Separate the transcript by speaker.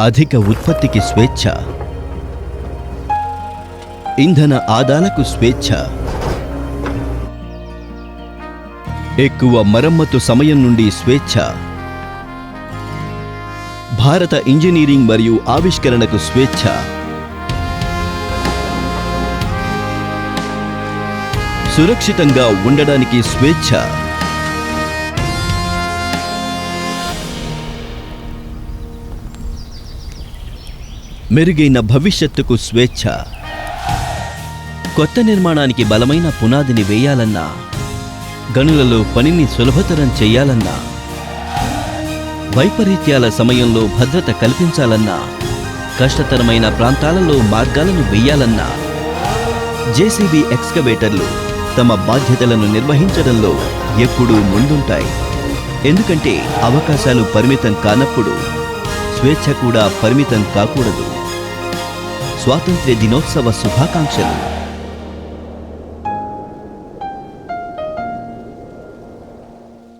Speaker 1: అధిక ఉత్పత్తికి స్వేచ్ఛ. ఇంధన ఆదాలకు స్వేచ్ఛ. ఎక్కువ మరమ్మతు సమయం నుండి స్వేచ్ఛ. భారత ఇంజనీరింగ్ మరియు ఆవిష్కరణకు స్వేచ్ఛ. సురక్షితంగా ఉండడానికి స్వేచ్ఛ. మెరుగైన భవిష్యత్తుకు స్వేచ్ఛ. కొత్త నిర్మాణానికి బలమైన పునాదిని వేయాలన్నా గనులలో పనిని సులభతరం చేయాలన్నా వైపరీత్యాల సమయంలో భద్రత కల్పించాలన్నా కష్టతరమైన ప్రాంతాలలో మార్గాలను వేయాలన్నా జేసీబీ ఎక్స్కవేటర్లు తమ బాధ్యతలను నిర్వహించడంలో ఎప్పుడూ ముందుంటాయి. ఎందుకంటే అవకాశాలు పరిమితం కానప్పుడు స్వేచ్ఛ కూడా పరిమితం కాకూడదు. స్వాతంత్ర్య దినోత్సవ శుభాకాంక్షలు.